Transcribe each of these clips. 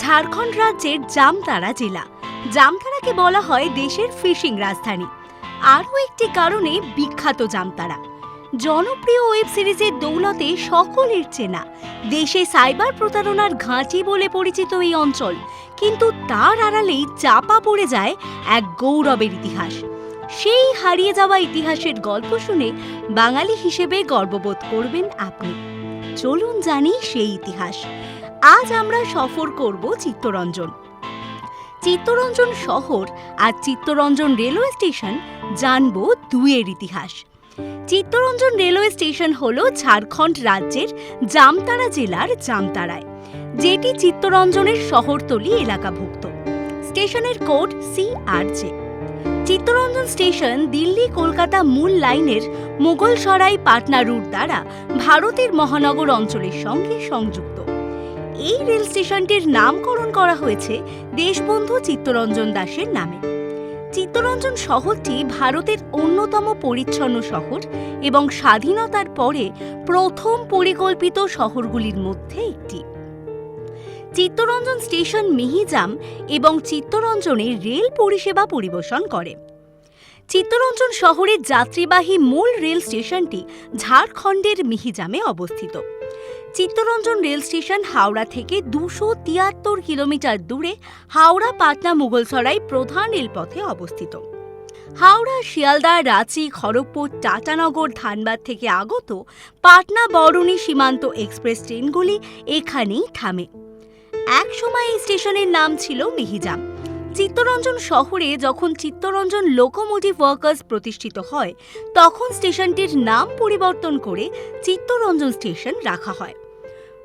ঝাড়খণ্ড রাজ্যের জামতারা জেলা। জামতারাকে বলা হয় দেশের ফিশিং রাজধানী। আরও একটি কারণে বিখ্যাত জামতারা জনপ্রিয় ওয়েব সিরিজের দৌলতে সকলের চেনা। দেশে সাইবার প্রতারণার ঘাঁটি বলে পরিচিত এই অঞ্চল। কিন্তু তার আড়ালেই চাপা পড়ে যায় এক গৌরবের ইতিহাস। সেই হারিয়ে যাওয়া ইতিহাসের গল্প শুনে বাঙালি হিসেবে গর্ববোধ করবেন আপনি। চলুন জানি সেই ইতিহাস। আজ আমরা সফর করব চিত্তরঞ্জন। চিত্তরঞ্জন শহর আর চিত্তরঞ্জন রেলওয়ে স্টেশন জানব দুয়ের ইতিহাস। চিত্তরঞ্জন রেলওয়ে স্টেশন হল ঝাড়খণ্ড রাজ্যের জামতারা জেলার জামতারায় যেটি চিত্তরঞ্জনের শহরতলি এলাকাভুক্ত। স্টেশনের code C R J Chittaranjan station Delhi Kolkata মূল লাইনের মুঘলসরাই পাটনা রুট দ্বারা ভারতের মহানগর অঞ্চলের সঙ্গে সংযুক্ত। এই রেল স্টেশনটির নামকরণ করা হয়েছে দেশবন্ধু চিত্তরঞ্জন দাসের নামে। চিত্তরঞ্জন শহরটি ভারতের অন্যতম পরিচ্ছন্ন শহর এবং স্বাধীনতার পরে প্রথম পরিকল্পিত শহরগুলির মধ্যে একটি। চিত্তরঞ্জন স্টেশন মিহিজাম এবং চিত্তরঞ্জনে রেল পরিষেবা পরিবেশন করে। চিত্তরঞ্জন শহরের যাত্রীবাহী মূল রেল স্টেশনটি ঝাড়খণ্ডের মিহিজামে অবস্থিত। চিত্তরঞ্জন রেল স্টেশন হাওড়া থেকে দুশো তিয়াত্তর কিলোমিটার দূরে হাওড়া পাটনা মুঘলসরাই প্রধান রেলপথে অবস্থিত। হাওড়া, শিয়ালদা, রাঁচি, খড়গপুর, টাটানগর, ধানবাদ থেকে আগত পাটনা বরুণী সীমান্ত এক্সপ্রেস ট্রেনগুলি এখানেই থামে। এক সময় এই স্টেশনের নাম ছিল মিহিজাম। চিত্তরঞ্জন শহরে যখন চিত্তরঞ্জন লোকোমোটিভ ওয়ার্কার্স প্রতিষ্ঠিত হয়, তখন স্টেশনটির নাম পরিবর্তন করে চিত্তরঞ্জন স্টেশন রাখা হয়।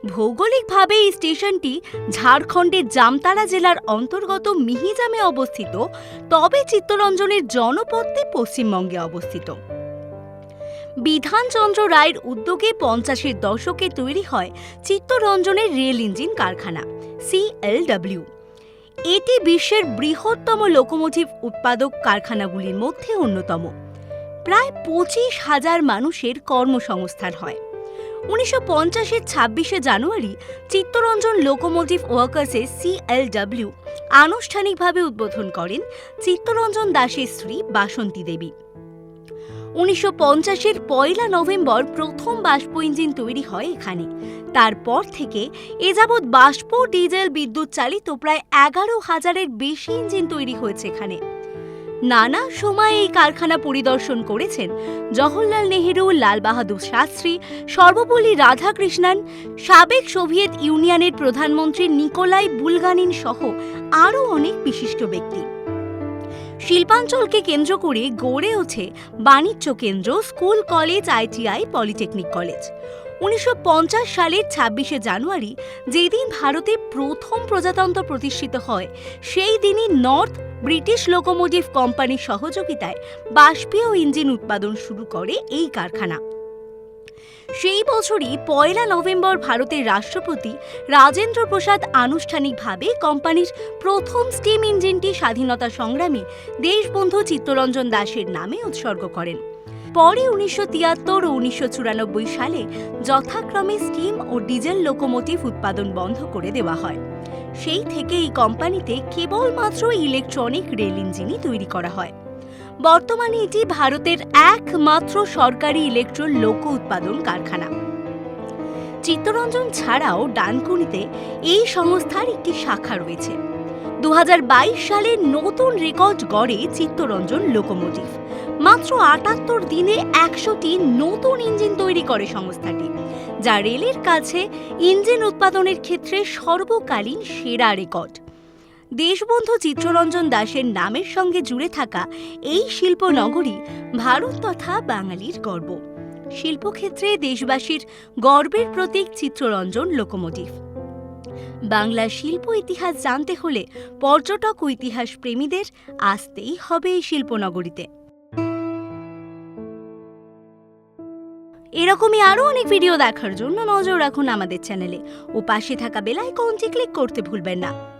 ভৌগোলিকভাবে এই স্টেশনটি ঝাড়খণ্ডের জামতারা জেলার অন্তর্গত মিহিজামে অবস্থিত, তবে চিত্তরঞ্জনের জনপদে পশ্চিমবঙ্গে অবস্থিত। বিধানচন্দ্র রায়ের উদ্যোগে পঞ্চাশের দশকে তৈরি হয় চিত্তরঞ্জনের রেল ইঞ্জিন কারখানা। সিএলডব্লিউ এটি বিশ্বের বৃহত্তম লোকোমোটিভ উৎপাদক কারখানাগুলির মধ্যে অন্যতম। প্রায় পঁচিশ হাজার মানুষের কর্মসংস্থান হয়। উনিশশো পঞ্চাশের ছাব্বিশে জানুয়ারি চিত্তরঞ্জন লোকোমোটিভ ওয়ার্কার্সের সিএলডব্লিউ আনুষ্ঠানিকভাবে উদ্বোধন করেন চিত্তরঞ্জন দাসের স্ত্রী বাসন্তী দেবী। উনিশশো পঞ্চাশের পয়লা নভেম্বর প্রথম বাষ্প ইঞ্জিন তৈরি হয় এখানে। তারপর থেকে এ যাবৎ বাষ্প, ডিজেল, বিদ্যুৎ চালিত প্রায় এগারো হাজারের বেশি ইঞ্জিন তৈরি হয়েছে এখানে। নানা সময় এই কারখানা পরিদর্শন করেছেন জওহরলাল নেহেরু লাল বাহাদুর শাস্ত্রী, সর্বপল্লী রাধাকৃষ্ণন, সাবেক সোভিয়েত ইউনিয়নের প্রধানমন্ত্রী নিকোলাই বুলগানিন সহ আরও অনেক বিশিষ্ট ব্যক্তি। শিল্পাঞ্চলকে কেন্দ্র করে গড়ে ওঠে বাণিজ্য কেন্দ্র, school, college, ITI, polytechnic college. উনিশশো পঞ্চাশ সালের ছাব্বিশে জানুয়ারি যেদিন ভারতে প্রথম প্রজাতন্ত্র প্রতিষ্ঠিত হয়, সেই দিনই নর্থ ব্রিটিশ লোকোমোটিভ কোম্পানির সহযোগিতায় বাষ্পীয় ইঞ্জিন উৎপাদন শুরু করে এই কারখানা। সেই বছরই পয়লা নভেম্বর ভারতের রাষ্ট্রপতি রাজেন্দ্র প্রসাদ আনুষ্ঠানিকভাবে কোম্পানির প্রথম স্টিম ইঞ্জিনটি স্বাধীনতা সংগ্রামী দেশবন্ধু চিত্তরঞ্জন দাসের নামে উৎসর্গ করেন। পরে উনিশশো তিয়াত্তর ও উনিশশো চুরানব্বই সালে যথাক্রমে স্টিম ও ডিজেল লোকোমোটিভ উৎপাদন বন্ধ করে দেওয়া হয়। সেই থেকে এই কোম্পানিতে কেবলমাত্র ইলেকট্রনিক রেল ইঞ্জিনই তৈরি করা হয়। বর্তমানে এটি ভারতের একমাত্র সরকারি ইলেকট্রন লোক উৎপাদন কারখানা। চিত্তরঞ্জন ছাড়াও ডানকুনিতে এই সংস্থার একটি শাখা রয়েছে। দু হাজার বাইশ সালে নতুন রেকর্ড গড়ে চিত্তরঞ্জন লোকোমোটিভ। মাত্র আটাত্তর দিনে একশোটি নতুন ইঞ্জিন তৈরি করে সংস্থাটি, যা রেলের কাছে ইঞ্জিন উৎপাদনের ক্ষেত্রে সর্বকালীন সেরা রেকর্ড। দেশবন্ধু চিত্ররঞ্জন দাসের নামের সঙ্গে জুড়ে থাকা এই শিল্পনগরী ভারত তথা বাঙালির গর্ব। শিল্পক্ষেত্রে দেশবাসীর গর্বের প্রতীক চিত্ররঞ্জন লোকোমোটিভ। বাংলা শিল্প ইতিহাস জানতে হলে পর্যটক ও ইতিহাস প্রেমীদের আসতেই হবে এই শিল্পনগরীতে। এরকমই আরও অনেক ভিডিও দেখার জন্য নজর রাখুন আমাদের চ্যানেলে। ও পাশে থাকা বেল আইকনটি ক্লিক করতে ভুলবেন না।